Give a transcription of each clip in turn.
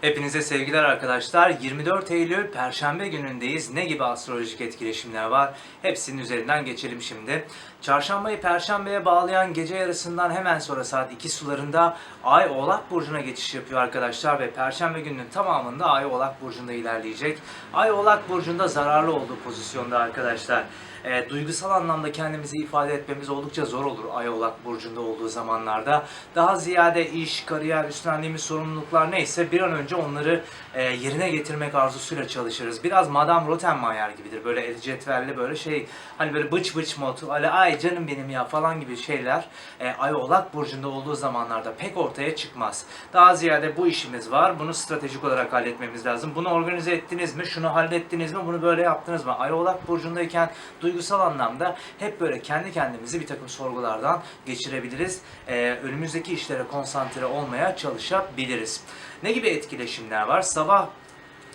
Hepinize sevgiler arkadaşlar. 24 Eylül Perşembe günündeyiz. Ne gibi astrolojik etkileşimler var? Hepsinin üzerinden geçelim şimdi. Çarşambayı Perşembe'ye bağlayan gece yarısından hemen sonra saat 2 sularında Ay Oğlak Burcu'na geçiş yapıyor arkadaşlar ve Perşembe gününün tamamında Ay Oğlak Burcu'nda ilerleyecek. Ay Oğlak Burcu'nda zararlı olduğu pozisyonda arkadaşlar. E, duygusal anlamda kendimizi ifade etmemiz oldukça zor olur Ay Oğlak Burcu'nda olduğu zamanlarda. Daha ziyade iş, kariyer, üstlendiğimiz sorumluluklar neyse bir an önce onları e, yerine getirmek arzusuyla çalışırız. Biraz Madame Rottenmeier gibidir. Böyle el cetvelli böyle şey hani böyle bıç bıç mod, öyle ay canım benim ya falan gibi şeyler e, Ay Oğlak Burcu'nda olduğu zamanlarda pek ortaya çıkmaz. Daha ziyade bu işimiz var. Bunu stratejik olarak halletmemiz lazım. Bunu organize ettiniz mi? Şunu hallettiniz mi? Bunu böyle yaptınız mı? Ay Oğlak Burcu'ndayken duygusal anlamda hep böyle kendi kendimizi bir takım sorgulardan geçirebiliriz. Ee, önümüzdeki işlere konsantre olmaya çalışabiliriz. Ne gibi etkileşimler var? Sabah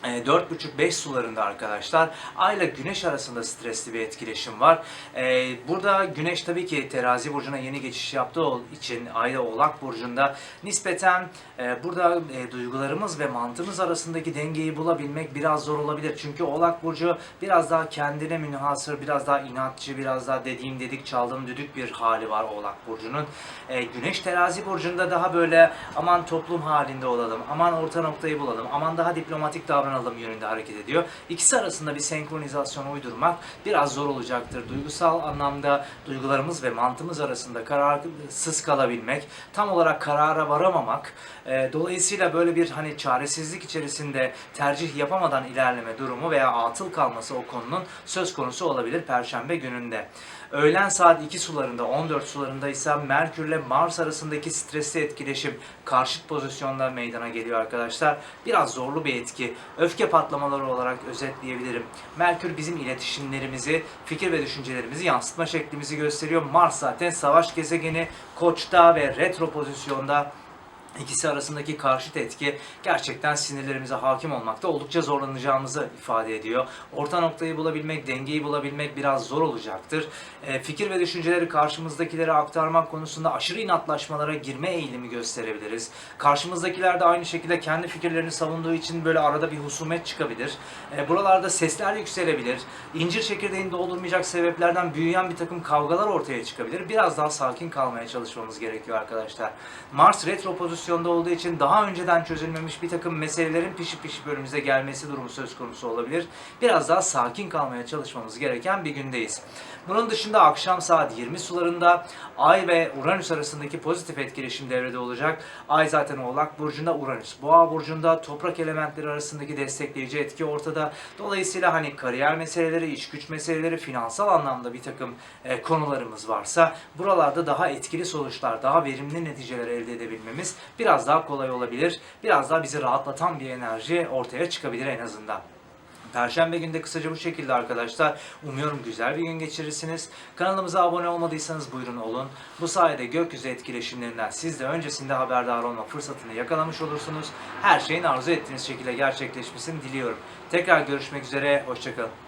e, 4.30-5 sularında arkadaşlar Ay ile Güneş arasında stresli bir etkileşim var. E, Burada Güneş tabii ki terazi burcuna yeni geçiş yaptığı için Ay ile Oğlak burcunda nispeten e, burada e, duygularımız ve mantığımız arasındaki dengeyi bulabilmek biraz zor olabilir. Çünkü Oğlak burcu biraz daha kendine münhasır, biraz daha inatçı, biraz daha dediğim dedik çaldım düdük bir hali var Oğlak burcunun. E, Güneş terazi burcunda daha böyle aman toplum halinde olalım, aman orta noktayı bulalım, aman daha diplomatik davranalım yönünde hareket ediyor. İkisi arasında bir senkronizasyon uydurmak biraz zor olacaktır. Duygusal anlamda duygularımız ve mantığımız arasında kararsız kalabilmek, tam olarak karara varamamak, e, dolayısıyla böyle bir hani çaresizlik içerisinde tercih yapamadan ilerleme durumu veya atıl kalması o konunun söz konusu olabilir Perşembe gününde. Öğlen saat 2 sularında, 14 sularında ise Merkür ile Mars arasındaki stresli etkileşim karşıt pozisyonda meydana geliyor arkadaşlar. Biraz zorlu bir etki. Öfke patlamaları olarak özetleyebilirim. Merkür bizim iletişimlerimizi, fikir ve düşüncelerimizi yansıtma şeklimizi gösteriyor. Mars zaten savaş gezegeni, koçta ve retro pozisyonda İkisi arasındaki karşıt etki gerçekten sinirlerimize hakim olmakta oldukça zorlanacağımızı ifade ediyor. Orta noktayı bulabilmek, dengeyi bulabilmek biraz zor olacaktır. E, fikir ve düşünceleri karşımızdakilere aktarmak konusunda aşırı inatlaşmalara girme eğilimi gösterebiliriz. Karşımızdakiler de aynı şekilde kendi fikirlerini savunduğu için böyle arada bir husumet çıkabilir. E, buralarda sesler yükselebilir. İncir çekirdeğini doldurmayacak sebeplerden büyüyen bir takım kavgalar ortaya çıkabilir. Biraz daha sakin kalmaya çalışmamız gerekiyor arkadaşlar. Mars retro pozisyonu pozisyonda olduğu için daha önceden çözülmemiş bir takım meselelerin pişip pişip önümüze gelmesi durumu söz konusu olabilir. Biraz daha sakin kalmaya çalışmamız gereken bir gündeyiz. Bunun dışında akşam saat 20 sularında Ay ve Uranüs arasındaki pozitif etkileşim devrede olacak. Ay zaten Oğlak Burcu'nda, Uranüs Boğa Burcu'nda toprak elementleri arasındaki destekleyici etki ortada. Dolayısıyla hani kariyer meseleleri, iş güç meseleleri, finansal anlamda bir takım e, konularımız varsa buralarda daha etkili sonuçlar, daha verimli neticeler elde edebilmemiz biraz daha kolay olabilir. Biraz daha bizi rahatlatan bir enerji ortaya çıkabilir en azından. Perşembe günde kısaca bu şekilde arkadaşlar. Umuyorum güzel bir gün geçirirsiniz. Kanalımıza abone olmadıysanız buyurun olun. Bu sayede gökyüzü etkileşimlerinden siz de öncesinde haberdar olma fırsatını yakalamış olursunuz. Her şeyin arzu ettiğiniz şekilde gerçekleşmesini diliyorum. Tekrar görüşmek üzere, hoşçakalın.